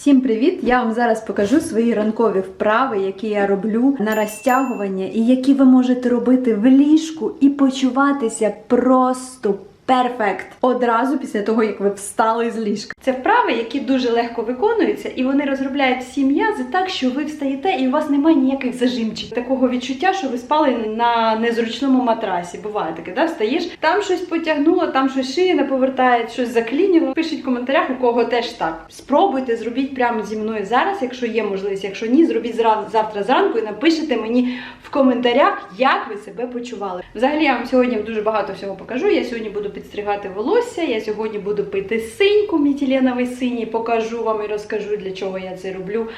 Всім привіт! Я вам зараз покажу свої ранкові вправи, які я роблю на розтягування, і які ви можете робити в ліжку і почуватися просто перфект одразу після того, як ви встали з ліжка. Це вправи, які дуже легко виконуються, і вони розробляють всі м'язи так, що ви встаєте і у вас немає ніяких зажимчиків. Такого відчуття, що ви спали на незручному матрасі. Буває таке, да? Встаєш, там щось потягнуло, там щось шиї не повертає, щось заклініло. Пишіть в коментарях, у кого теж так. Спробуйте, зробіть прямо зі мною зараз, якщо є можливість. Якщо ні, зробіть завтра зранку і напишите мені в коментарях, як ви себе почували. Взагалі, я вам сьогодні дуже багато всього покажу. Я сьогодні буду підстригати волосся, я сьогодні буду пити синьку, мітіленовий синій, покажу вам і розкажу, для чого я це роблю.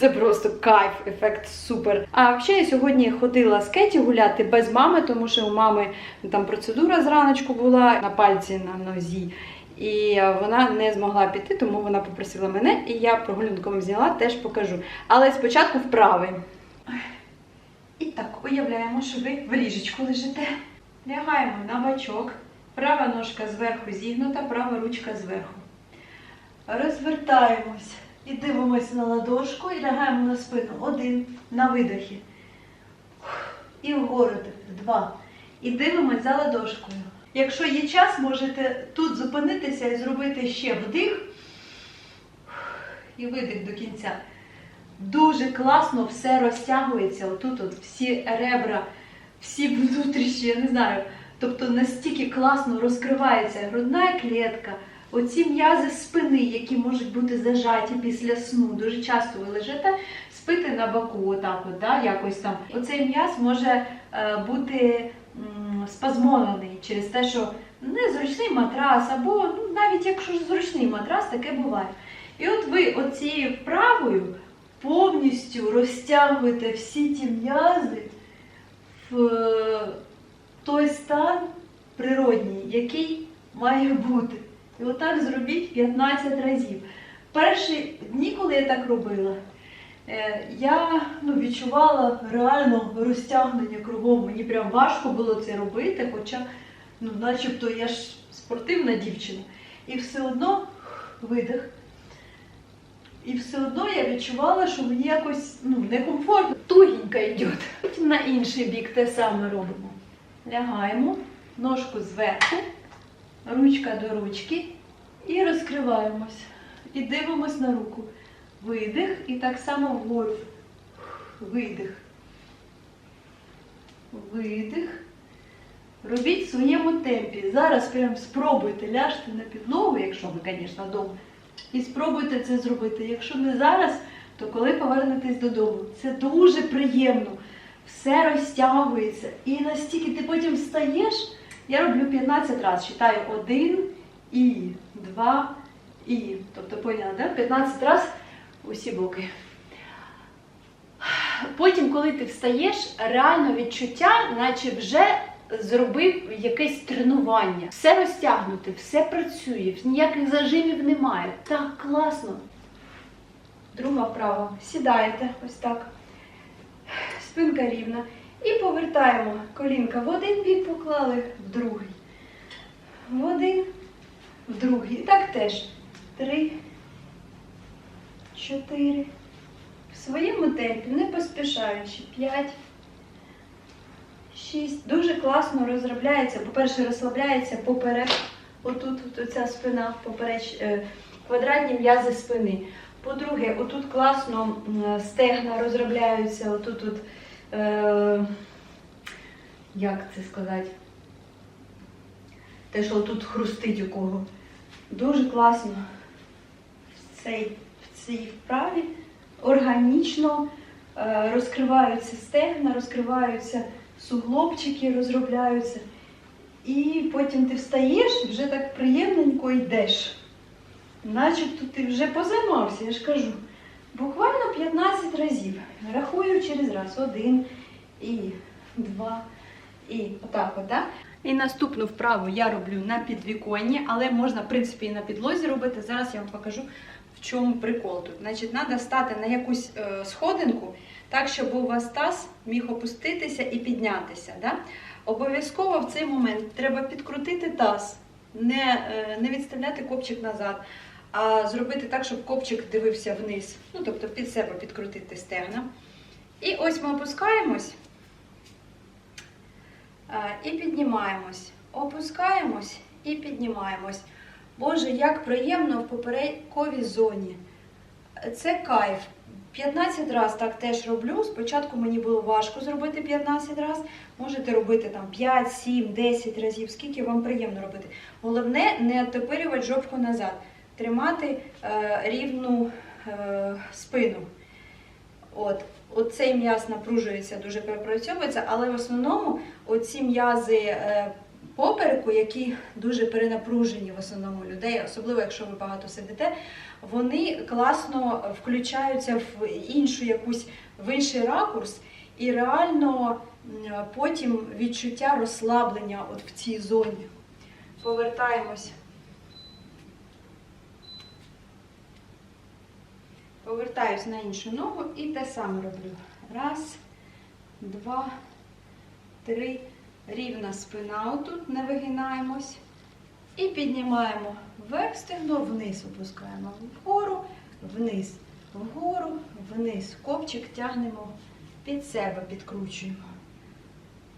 Це просто кайф, ефект супер. А взагалі я сьогодні ходила з Кеті гуляти без мами, тому що у мами там процедура зраночку була на пальці на нозі. І вона не змогла піти, тому вона попросила мене, і я прогулянку вам зняла, теж покажу. Але спочатку вправи. І так, уявляємо, що ви в ліжечку лежите. Лягаємо на бачок. Права ножка зверху зігнута, права ручка зверху. Розвертаємось і дивимося на ладошку і лягаємо на спину. Один на видохі. І вгору. Два. І дивимось за ладошкою. Якщо є час, можете тут зупинитися і зробити ще вдих і видих до кінця. Дуже класно все розтягується. Отут от всі ребра, всі внутрішні, я не знаю. Тобто настільки класно розкривається грудна клітка, оці м'язи спини, які можуть бути зажаті після сну. Дуже часто ви лежите, спите на боку, отак, от, да, якось там. Оцей м'яз може е, бути спазмований через те, що незручний матрас, або ну, навіть якщо зручний матрас, таке буває. І от ви оцією вправою повністю розтягуєте всі ті м'язи в той стан природній, який має бути. І отак зробіть 15 разів. Перші дні, коли я так робила, е, я ну, відчувала реально розтягнення кругом. Мені прям важко було це робити, хоча, ну, начебто я ж спортивна дівчина. І все одно видих. І все одно я відчувала, що мені якось ну, некомфортно. Тугенько йде. На інший бік те саме робимо. Лягаємо, ножку зверху, ручка до ручки і розкриваємось. І дивимось на руку. Видих і так само вгору. Видих. Видих. Робіть в своєму темпі. Зараз прям спробуйте ляжте на підлогу, якщо ви, звісно, вдома. І спробуйте це зробити. Якщо не зараз, то коли повернетесь додому. Це дуже приємно. Все розтягується. І настільки ти потім встаєш, я роблю 15 разів. Читаю один і два і. Тобто, поняла, да? 15 разів усі боки. Потім, коли ти встаєш, реально відчуття, наче вже зробив якесь тренування. Все розтягнуте, все працює, ніяких зажимів немає. Так класно. Друга вправа. Сідаєте ось так. Спинка рівна. І повертаємо колінка в один бік поклали, в другий. В один, в другий. І так теж. Три, чотири. В своєму темпі, не поспішаючи. П'ять. Шість. Дуже класно розробляється. По-перше, розслабляється поперек. Отут от оця спина, попереч, е, квадратні м'язи спини. По-друге, отут класно стегна розробляються. Отут от, е, як це сказати? Те, що тут хрустить у кого. Дуже класно в цій, в цій вправі органічно е, розкриваються стегна, розкриваються суглобчики, розробляються. І потім ти встаєш і вже так приємненько йдеш. Начебто ти вже позаймався, я ж кажу. Буквально 15 разів. Рахую через раз. Один і два. І отак от, так? І наступну вправу я роблю на підвіконні, але можна, в принципі, і на підлозі робити. Зараз я вам покажу, в чому прикол тут. Значить, треба стати на якусь е, сходинку, так, щоб у вас таз міг опуститися і піднятися. Да? Обов'язково в цей момент треба підкрутити таз, не, е, не відставляти копчик назад. А зробити так, щоб копчик дивився вниз. Ну, тобто під себе підкрутити стегна. І ось ми опускаємось і піднімаємось. Опускаємось і піднімаємось. Боже, як приємно в поперековій зоні. Це кайф. 15 разів так теж роблю. Спочатку мені було важко зробити 15 разів. Можете робити там 5, 7, 10 разів, скільки вам приємно робити. Головне не оттопирювати жопку назад, тримати е, рівну е, спину. Оцей м'яз напружується, дуже перепрацьовується, але в основному оці м'язи е, попереку, які дуже перенапружені в основному людей, особливо якщо ви багато сидите, вони класно включаються в іншу якусь в інший ракурс, і реально потім відчуття розслаблення от в цій зоні. Повертаємось. Повертаюсь на іншу ногу і те саме роблю. Раз, два, три. Рівна спина отут, не вигинаємось. І піднімаємо вверх стегно, вниз опускаємо вгору, вниз, вгору, вниз. Копчик тягнемо під себе, підкручуємо.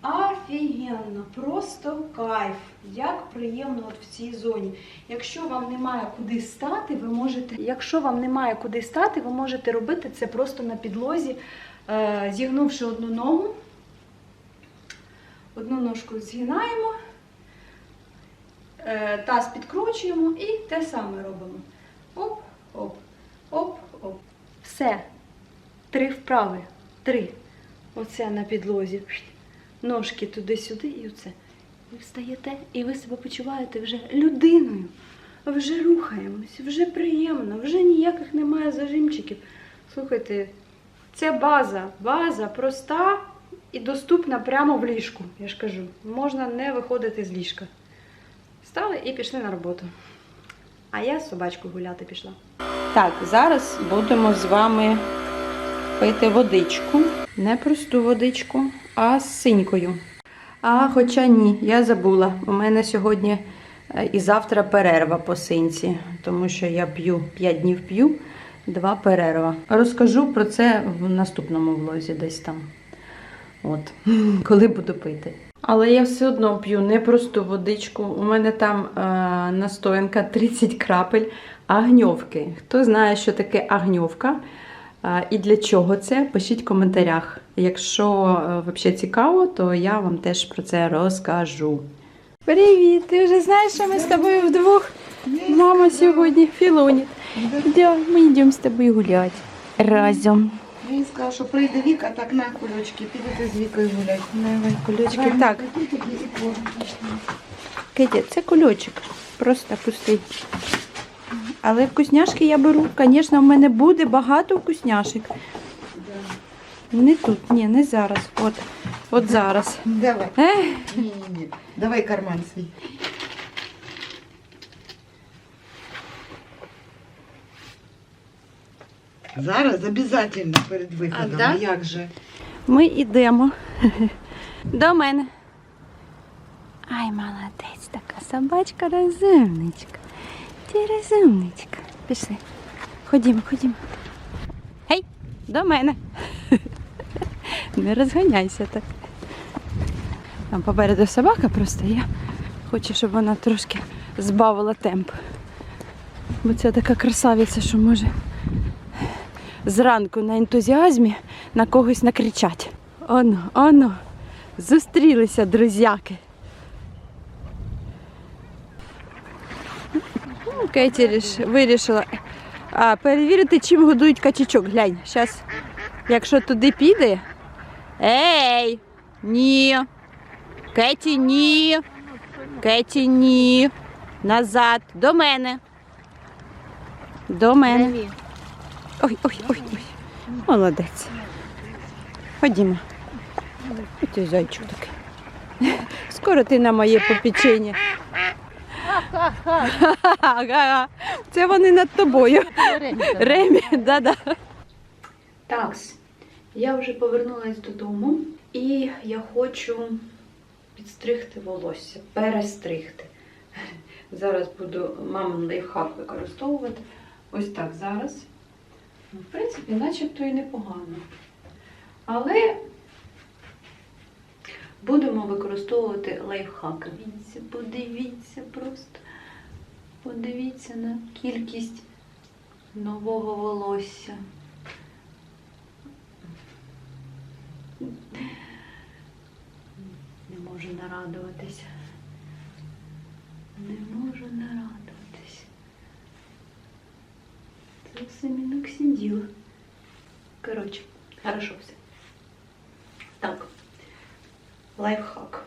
Офігенно, просто кайф. Як приємно от в цій зоні. Якщо вам немає куди стати, ви можете. Якщо вам немає куди стати, ви можете робити це просто на підлозі, е, зігнувши одну ногу. Одну ножку згинаємо, е, таз підкручуємо і те саме робимо. Оп, оп, оп, оп. Все. Три вправи. Три. Оце на підлозі. Ножки туди-сюди і оце. Ви встаєте і ви себе почуваєте вже людиною. Вже рухаємось, вже приємно, вже ніяких немає зажимчиків. Слухайте, це база. База проста і доступна прямо в ліжку. Я ж кажу, можна не виходити з ліжка. Встали і пішли на роботу. А я з собачкою гуляти пішла. Так, зараз будемо з вами пити водичку. Не просту водичку, а з синькою. А хоча ні, я забула. У мене сьогодні е, і завтра перерва по синці, тому що я п'ю 5 днів п'ю, 2 перерва. Розкажу про це в наступному влозі десь там. От, коли буду пити. Але я все одно п'ю не просту водичку. У мене там е, настоянка 30 крапель агньовки. Хто знає, що таке агньовка і для чого це, пишіть в коментарях. Якщо е, взагалі цікаво, то я вам теж про це розкажу. Привіт! Ти вже знаєш, що ми з тобою вдвох? Мама сьогодні філонить. Да, ми йдемо з тобою гуляти разом. Він сказав, що прийде Віка, так на кульочки, підете з Вікою гуляти. Давай, кульочки. Так, Кетя, це кульочок. Просто пустий. Але вкусняшки я беру. Звісно, в мене буде багато вкусняшок. Не тут, ні, не зараз. От, от зараз. Давай. Ні, ні, ні. Давай карман свій. Зараз обов'язково перед виходом. А, да? Як же? Ми йдемо до мене. Ай, молодець, така собачка розумничка. Ти розумничка. Пішли. Ходімо, ходімо. Гей, до мене. Не розганяйся так. Там попереду собака просто я хочу, щоб вона трошки збавила темп. Бо це така красавиця, що може зранку на ентузіазмі на когось накричать. Оно, оно, зустрілися друзяки. Ну, Кеті вирішила а, перевірити, чим годують качечок. Глянь, зараз, якщо туди піде. Ей! Ні. Кеті, ні. Кеті, ні. Назад. До мене. До мене. Ой, ой, ой, ой. Молодець. Ходімо. Ось зайчик такий. Скоро ти на моє попічення. Ага. Це вони над тобою. Ремі, да-да. Такс, я вже повернулася додому і я хочу підстригти волосся, перестригти. Зараз буду мамин лайфхак використовувати. Ось так зараз. В принципі, начебто і непогано. Але будемо використовувати лайфхаки. Подивіться, подивіться просто. Подивіться на кількість нового волосся. Не можу нарадуватися. Не можу нарадуватись. Це все міноксиділ. Коротше, хорошо все. Так. Лайфхак.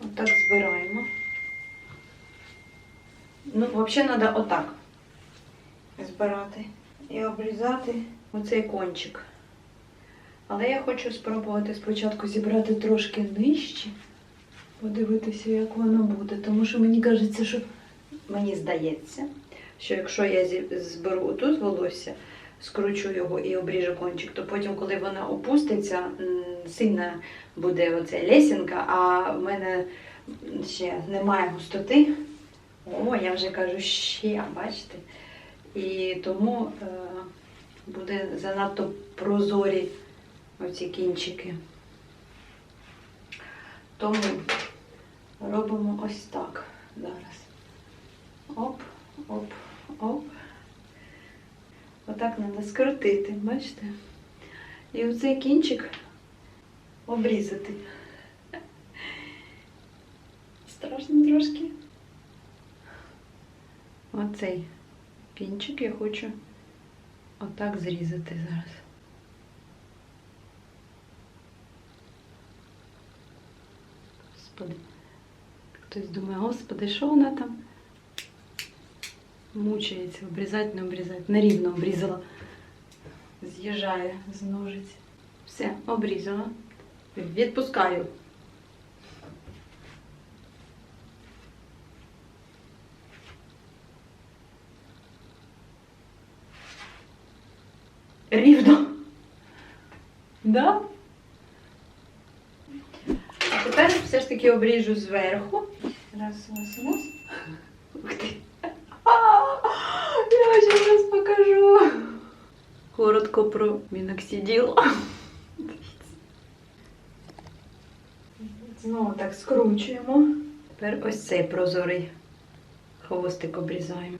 Отак збираємо. Ну, взагалі треба отак збирати і обрізати оцей кончик. Але я хочу спробувати спочатку зібрати трошки нижче, подивитися, як воно буде. Тому що мені кажеться, що мені здається, що якщо я зберу тут волосся, скручу його і обріжу кончик, то потім, коли вона опуститься, сильна буде оця лесінка, а в мене ще немає густоти. О, я вже кажу ще, бачите? І тому е, буде занадто прозорі оці кінчики. Тому робимо ось так зараз. Оп, оп, оп. Отак треба скрутити, бачите? І оцей кінчик обрізати. Страшно трошки. Оцей кінчик я хочу отак зрізати зараз. Господи. Хтось думає, господи, що вона там мучається, обрізати, не обрізати. Нерівно обрізала. З'їжджає з ножиць. Все, обрізала. Відпускаю. Рівно. Да? А тепер все ж таки обріжу зверху. Раз, раз, раз. Ух ти. А, Я ще зараз покажу. Коротко про міноксиділ. Знову так скручуємо. Тепер ось цей прозорий хвостик обрізаємо.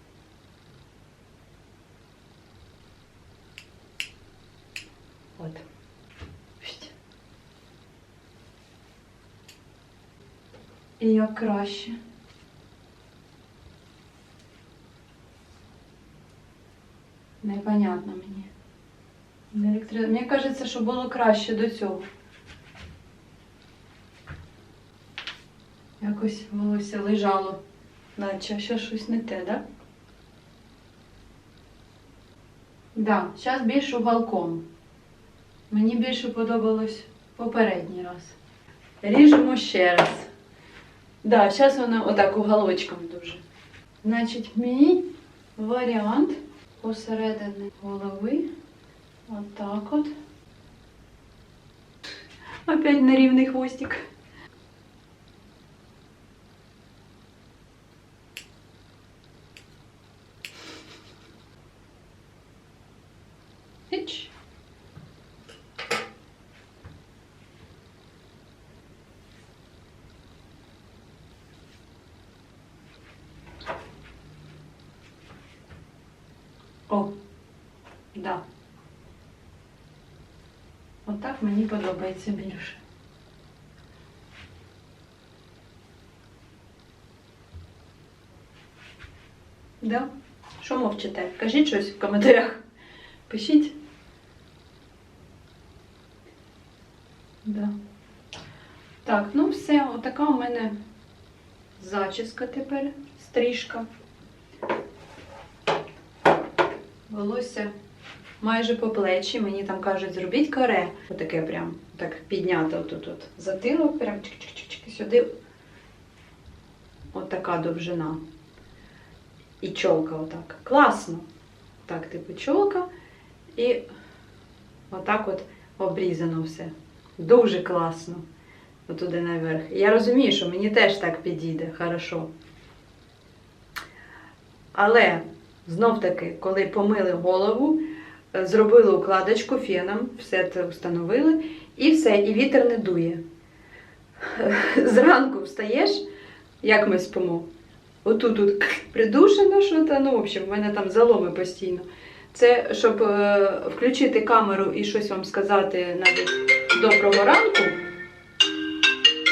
От. І як краще. Непонятно мені. Електри- Мені кажеться, що було краще до цього. Якось волосся лежало, наче ще щось не те, да? Да, зараз більш уголком. Мені більше подобалось попередній раз. Ріжемо ще раз. Да, зараз воно отак уголочком дуже. Значить, мій варіант посередині голови. Отак от. Опять нерівний хвостик. О, да. Отак мені подобається більше. Да? Що мовчите? Кажіть щось в коментарях. Пишіть. Да. Так, ну все, отака у мене зачіска тепер, стрижка. Волосся майже по плечі. Мені там кажуть, зробіть каре. Отаке прям так піднято тут от затилок, прям чик-чик-чик сюди. Отака довжина. І чолка отак. Класно. Так, типу чолка. І отак от обрізано все. Дуже класно. Отуди наверх. Я розумію, що мені теж так підійде, хорошо. Але знов таки, коли помили голову, е, зробили укладочку феном, все це встановили, і все, і вітер не дує. Зранку встаєш, як ми спимо. Отут тут придушено що то, ну, в общем, в мене там заломи постійно. Це щоб е, включити камеру і щось вам сказати навіть доброго ранку.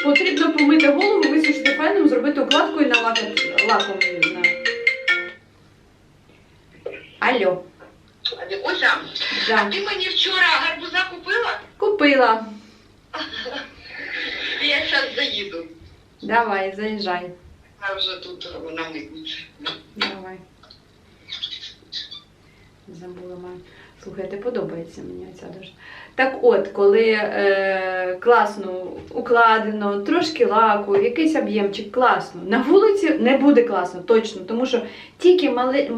Потрібно помити голову, висушити феном, зробити укладку і налакати лаком. Алло, Ося, да. ти мені вчора гарбуза купила? купила. Я зараз заїду. Давай, заїжджай. Я вже тут на митниці. Давай. Забула маю. Слухайте, подобається мені ця дуже. Так от, коли е, класно укладено, трошки лаку, якийсь об'ємчик, класно. На вулиці не буде класно, точно, тому що тільки мали,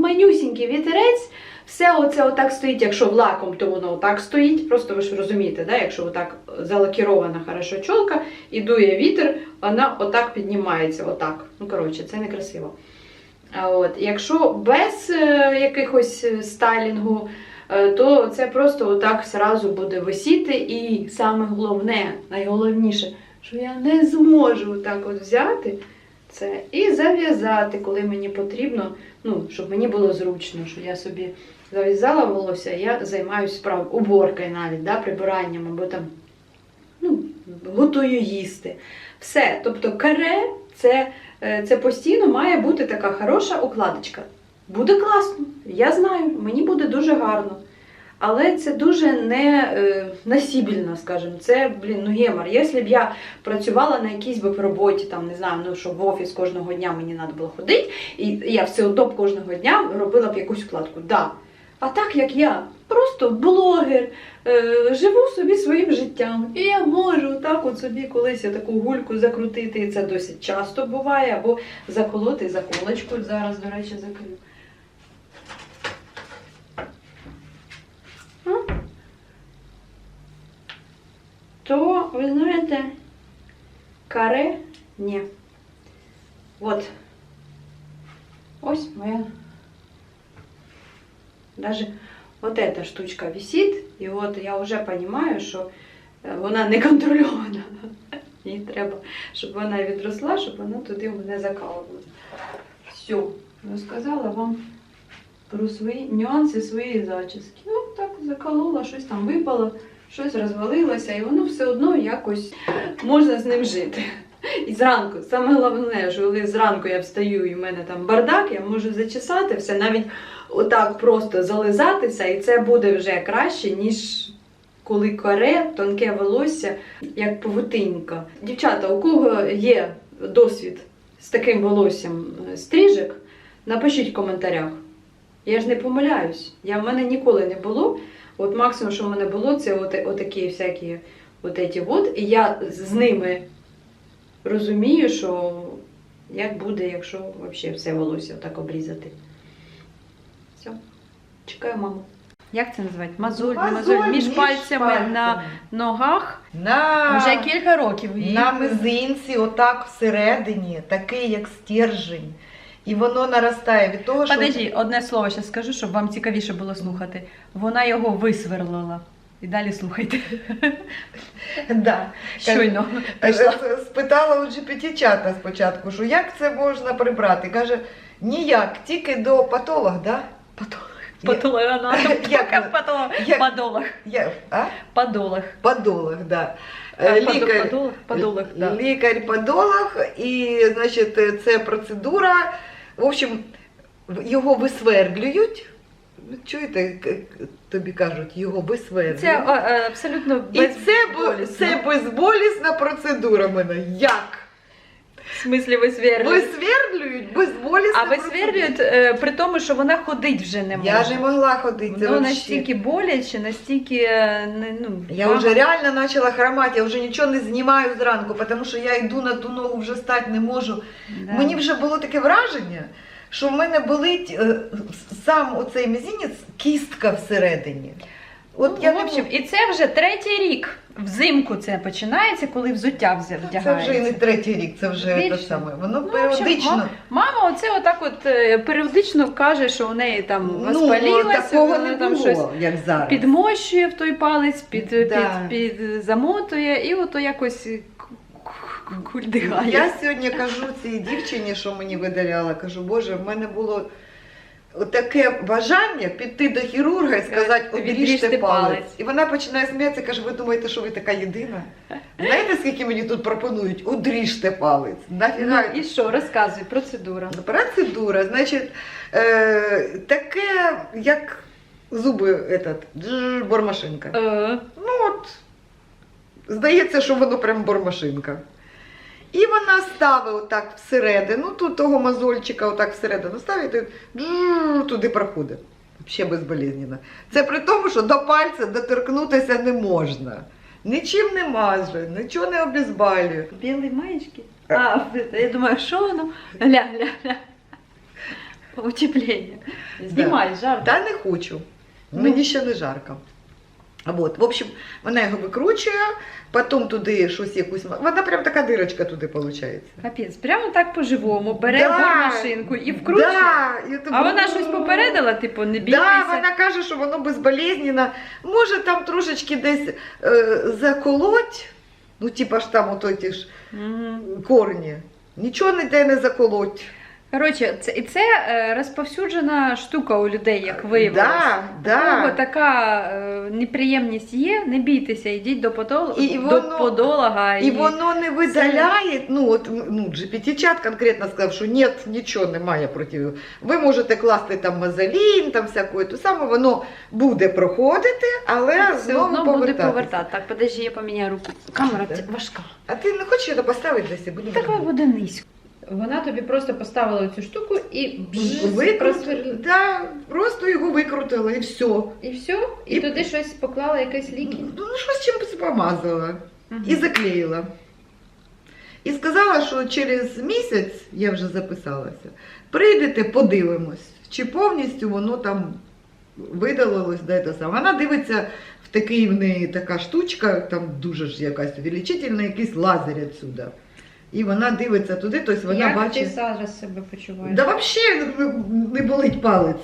манюсінький вітерець, все оце отак стоїть, якщо в лаком, то воно отак стоїть. Просто ви ж розумієте, да? якщо отак залакірована хорошо чолка і дує вітер, вона отак піднімається, отак. Ну, коротше, це некрасиво. От, якщо без е, якихось е, стайлінгу, то це просто отак зразу буде висіти. І саме головне, найголовніше, що я не зможу отак от взяти це і зав'язати, коли мені потрібно, ну, щоб мені було зручно, що я собі зав'язала волосся, я займаюся справою, уборкою навіть, да, прибиранням або там ну, готую їсти. Все. Тобто каре це, е, це постійно має бути така хороша укладочка. Буде класно, я знаю, мені буде дуже гарно. Але це дуже не е, насібільно, скажімо. Це, блін, ну гемор. Якщо б я працювала на якійсь би роботі, там, не знаю, ну, щоб в офіс кожного дня мені треба було ходити, і я все одно б кожного дня робила б якусь вкладку. Да. А так як я просто блогер, е, живу собі своїм життям. І я можу так от собі колись таку гульку закрутити, і це досить часто буває, або заколоти заколочку. Зараз, до речі, закрию. То, ви знаєте, каре ні. От. Ось моя. Даже вот эта штучка висит, і от я вже розумію, що е, вона не контрольована. Їй треба, щоб вона відросла, щоб вона туди мене закалувала. Все, розказала вам про свої нюанси своєї зачіски. Ну, так заколола, щось там випало, щось розвалилося, і воно все одно якось можна з ним жити. І зранку, саме головне, що коли зранку я встаю і в мене там бардак, я можу зачесати все, навіть отак просто зализатися, і це буде вже краще, ніж коли коре, тонке волосся, як павутинка. Дівчата, у кого є досвід з таким волоссям е, стрижок, напишіть в коментарях. Я ж не помиляюсь. Я, в мене ніколи не було. От максимум, що в мене було, це от, отакі всякі от эти от. І я з ними розумію, що як буде, якщо взагалі все волосся отак обрізати. Все. Чекаю маму. Як це називають? Мазоль, мазоль. Між пальцями на ногах. На, Вже кілька років. її- на мизинці, отак всередині, такий як стержень. І воно наростає від того, що. Подожди, одне слово ще скажу, щоб вам цікавіше було слухати. Вона його висверлила. І далі слухайте. Да. Щойно Спитала у GPT-чата спочатку, що як це можна прибрати. Каже, ніяк, тільки до патолога, да? Патологоанатом. Як- Патолог. Я, а? Подолог. Подолог, да. Е, подо- Лікар, Подолог. Подолог, да. лікар-подолог, і, значить, це процедура. В общем, його висвердлюють. Чуєте, тобі кажуть, його висвердлюють. Це а, абсолютно абсолютно І це, бо, це безболісна процедура мене. Як? В смислі висверлюють. Висвердлюють безболісна А висверлюють е, при тому, що вона ходить вже не може. Я не могла ходити. Це Воно вообще. настільки боляче, настільки е, не, ну, Я вже реально почала хромати, я вже нічого не знімаю зранку, тому що я йду на ту ногу, вже стати не можу. Да. Мені вже було таке враження, що в мене болить е, сам оцей мізинець, кістка всередині. От я в не общем, і це вже третій рік. Взимку це починається, коли взуття взя- Це вдягається. вже і не третій рік, це вже Більше. те саме. Воно Ну, в общем, періодично. ма- Мама оце отак от е, періодично каже, що у неї там Ну, воспалілося, такого вона не там було, щось як зараз. підмощує в той палець, під, Да. під, під, замотує, і ото якось к- к- кульдигає. Я сьогодні кажу цій дівчині, що мені видаляла, кажу, Боже, в мене було таке бажання піти до хірурга і сказати, одріжте палець. І вона починає сміятися, каже, ви думаєте, що ви така єдина? Знаєте, скільки мені тут пропонують? Одріжте палець. Ну, і що, розказуй, процедура. Процедура, значить, е, таке, як зуби, этот, бормашинка. Е, Ну от, здається, що воно прям бормашинка. І вона ставить отак всередину, тут того мозольчика отак всередину ставить, і туди проходить. Взагалі безболезненно. Це при тому, що до пальця доторкнутися не можна. Нічим не маже, нічого не обезбалює. білі маєчки? А, я думаю, що воно? Ля, ля, ля. Утеплення. Знімай, жарко. Та не хочу. Мені ще не жарко. От, в общем, вона його викручує, потім туди щось якусь. Вона прям така дирочка туди виходить. Капець, прямо так по-живому, бере Да, машинку і вкручує. Да, і А вона щось попередила, типу, не бійтеся. Да, вона каже, що воно безболезненно. Може там трошечки десь е, заколоть, ну типа ж там ото ті ж Мгм. корні. Нічого ніде не заколоть. Коротше, це, і це е, розповсюджена штука у людей, як виявилось. Да, да. така е, неприємність є, не бійтеся, йдіть до, подол... І до воно- подолога. І воно не видаляє, ну от ну, GPT-чат конкретно сказав, що ні, нічого немає проти. Ви можете класти там мазелін, там всякої, то саме воно буде проходити, але все знову одно буде повертати. Так, подожди, я поміняю руку. Камера Да. важка. А ти не хочеш його поставити для себе? Будемо Така буде низько. Вона тобі просто поставила цю штуку і Викрутили. Да, просто його викрутила і все. І все? І, І- туди щось поклала, якісь ліки. Ну, щось чимось помазала і заклеїла. І сказала, що через місяць, я вже записалася, прийдете, подивимось, чи повністю воно там видалилось, де те саме. Вона дивиться в такий в неї така штучка, там дуже ж якась увеличительна, якийсь лазер відсюди. І вона дивиться туди, тобто вона Як бачить. ти зараз себе почуваєш? Да взагалі не болить палець.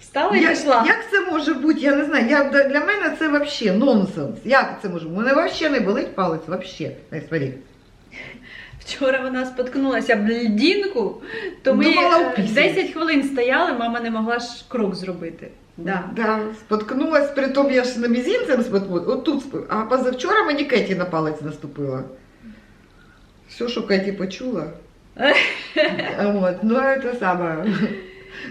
Встала і Як, пішла. як це може бути? Я не знаю. Я, для мене це взагалі нонсенс. Як це може бути? У мене взагалі не болить палець, взагалі. Смотри. Вчора вона споткнулася об льдінку, то ми Думала, е, 10 хвилин стояли, мама не могла ж крок зробити. Да. Да, споткнулась, при тому я ж на мізінцем споткнулась. От тут А позавчора мені Кеті на палець наступила. Все, що Кеті почула. От, ну це саме.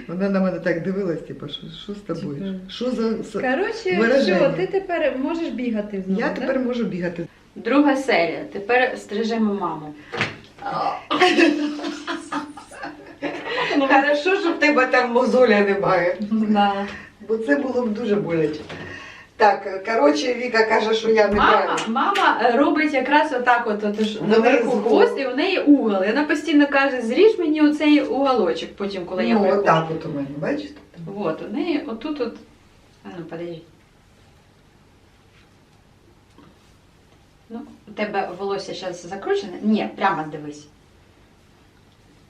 Вона на мене так дивилась, типу, що, що з тобою? Що за. за- Коротше, Вираження. що, ти тепер можеш бігати знову, Я да? тепер можу бігати. Друга серія. Тепер стрижемо маму. Хорошо, що в тебе там мозоля немає. Да. Бо це було б дуже боляче. Так, коротше, Віка каже, що я Мама, неправильно. мама робить якраз отак, от, от ж Вона наверху хвост, і у неї угол. І вона постійно каже, зріж мені оцей уголочок, потім, коли я Ну, приходжу. отак от у мене, бачите? Вот, у неї отут от. А ну, подожди. Ну, у тебе волосся зараз закручене? Ні, прямо дивись.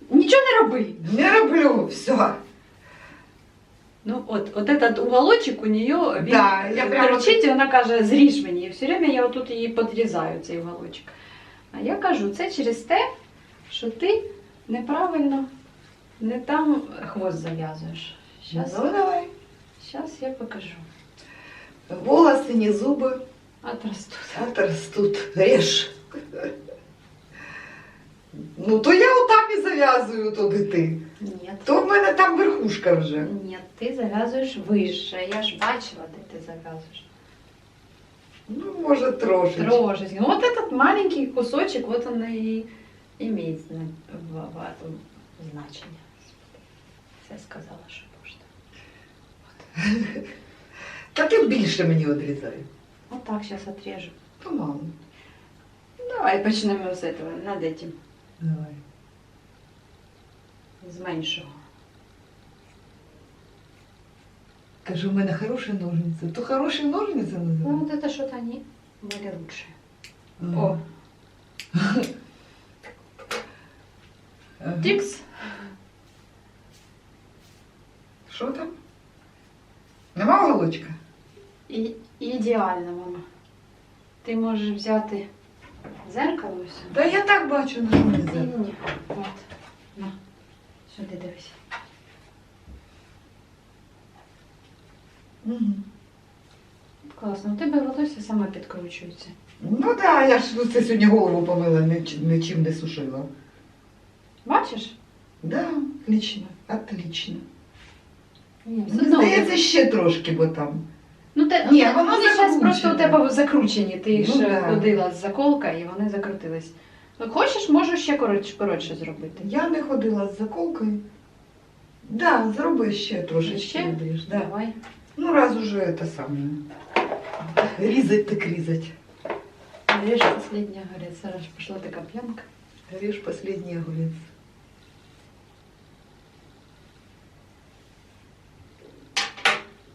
Нічого не роби. Не роблю, все. Ну, от, от этот уголочок у нее, Да, я прямо торчить, і вона каже, зріж мені. І все время я отут її подрізаю, цей уголочок. А я кажу, це через те, що ти неправильно не там хвост зав'язуєш. Щас, Ну, давай. щас я покажу. Волоси, не зуби, От ростуть. а. Режь. Ну, то я отак і зав'язую туди ти. Ні. То в мене там верхушка вже. Ні, ти зав'язуєш вище. Я ж бачила, де ти зав'язуєш. Ну, може, трошечки. Трошечки. Ну, вот этот маленький кусочек, вот он и имеет зна- в, в этом значение. Все сказала, що можна. Та ти більше мені одрізай. Вот так сейчас отрежу. Помалу. Давай почнемо з этого, над этим, Давай. з меншого. Каже, у мене хороші ножниці. То хороші ножниці Ну, називають? вот это что-то они были лучше. Ага. О, Ага. тикс. Що там? Нема уголочка? І, ідеально, мама. Ти можеш взяти зеркало і все. Та я так бачу ножниці. ні, ні. От. Сюди дивись. Мгм. Класно. У тебе волосся саме підкручується. Ну так, я ж ну, це сьогодні голову помила, ніч- нічим не сушила. Бачиш? Да, отлично, отлично. Ні, все Мені одно. здається, ще трошки, бо там. Ну, те, Ні, воно вони зараз закручене. просто у тебе закручені. Ти Ну, ж да. ходила з заколка і вони закрутились. Ну, хочеш, можу ще коротше, коротше зробити. Я не ходила з заколкою. Да, зроби ще трошечки. Ще? будеш, Да. Давай. Ну, раз уже це саме. Різать так різать. Режь последний огурец. Зараз пішла така п'янка. Ріж последній огурець.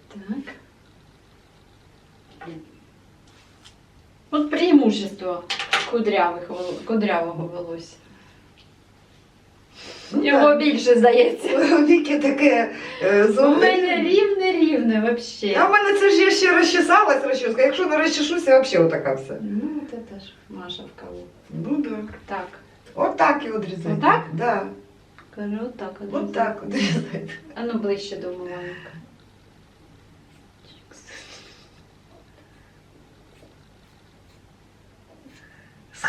Так. От преимущество кудрявих, кудрявого волосся. Ну, Його більше здається. У Віки таке е, У мене рівне-рівне вообще. А в мене це ж я ще розчесалась розчіска. Якщо не розчешуся, взагалі отака вся. Ну, це ж Маша в кого. Ну да. Так. От так і одрізати. Отак? Да. Кажу, от так. От так одрізати. А ну ближче до умивальника.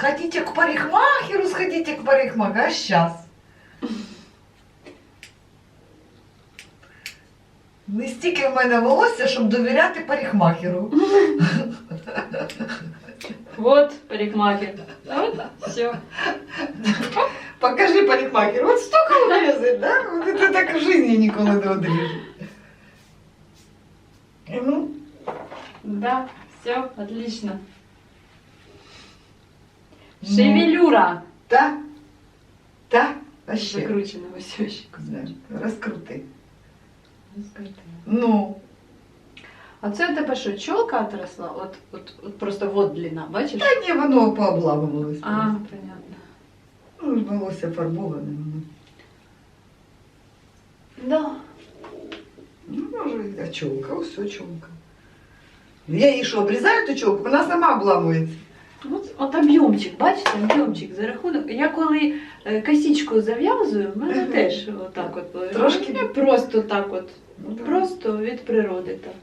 Сходите к парикмахеру, сходите к парикмахеру. А сейчас? Не стільки в мене волосся, щоб довіряти парикмахеру. Вот парикмахер. Вот, все. Покажи парикмахеру. От стільки влезет, да? От це так в житті ніколи не одріжу. Ну, Да, все, отлично. ну, Шевелюра. Та, та, а ще. Закручена ось ще Да, Розкрути. кусочок. Ну, А це у тебе що, чолка отросла? От, от, от просто вот длина, бачиш? та ні, воно пообламувалось. А, понятно. Ну, волосся фарбоване воно. Да. Ну, може, а чолка, ось все чолка. Я її що, обрізаю ту чолку, вона сама обламується. От, от об'ємчик, бачите, об'ємчик за рахунок. Я коли е, косичку зав'язую, в мене теж отак от. Трошки? Не просто так от. Ну, так. Просто від природи так.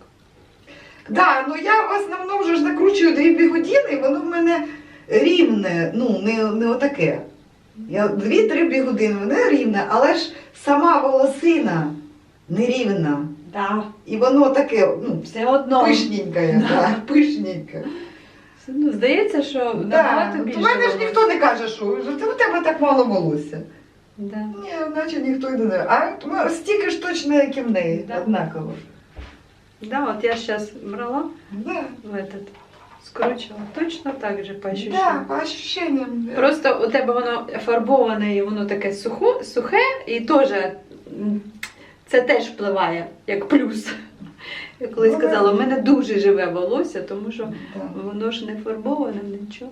Да, ну я в основному вже ж накручую дві бігудіни, і воно в мене рівне, ну, не, не отаке. Я дві-три бігудини, воно рівне, але ж сама волосина нерівна. Да. І воно таке, ну, Все одно. пишненьке, да, пишненьке. Ну, здається, що Да. набагато У мене ж волосся. ніхто не каже, що у тебе так мало волосся. Да. Ні, наче ніхто й не знає. А от стільки ж точно, як і в неї, Да. однаково. Да, вот я сейчас брала Да. в этот, скручивала точно так же по Да, по ощущениям. да. Просто у тебе воно фарбоване і воно таке сухо, сухе, і теж м, це теж впливає як плюс. Я колись Ну, сказала, у мене дуже живе волосся, тому що Да. воно ж не фарбоване, нічого.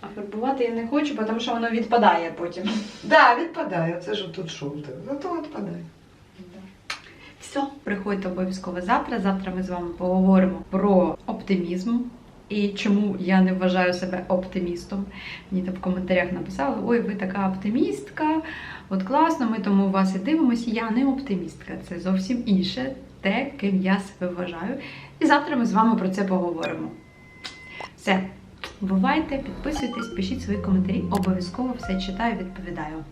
А фарбувати я не хочу, тому що воно відпадає потім. Да, відпадає. Це ж тут що? Зато відпадає. Все, приходьте обов'язково завтра. Завтра ми з вами поговоримо про оптимізм. І чому я не вважаю себе оптимістом. Мені там в коментарях написали: ой, ви така оптимістка, от класно, ми тому вас і дивимося. Я не оптимістка, це зовсім інше, те, ким я себе вважаю. І завтра ми з вами про це поговоримо. Все, бувайте, підписуйтесь, пишіть свої коментарі. Обов'язково все читаю, відповідаю.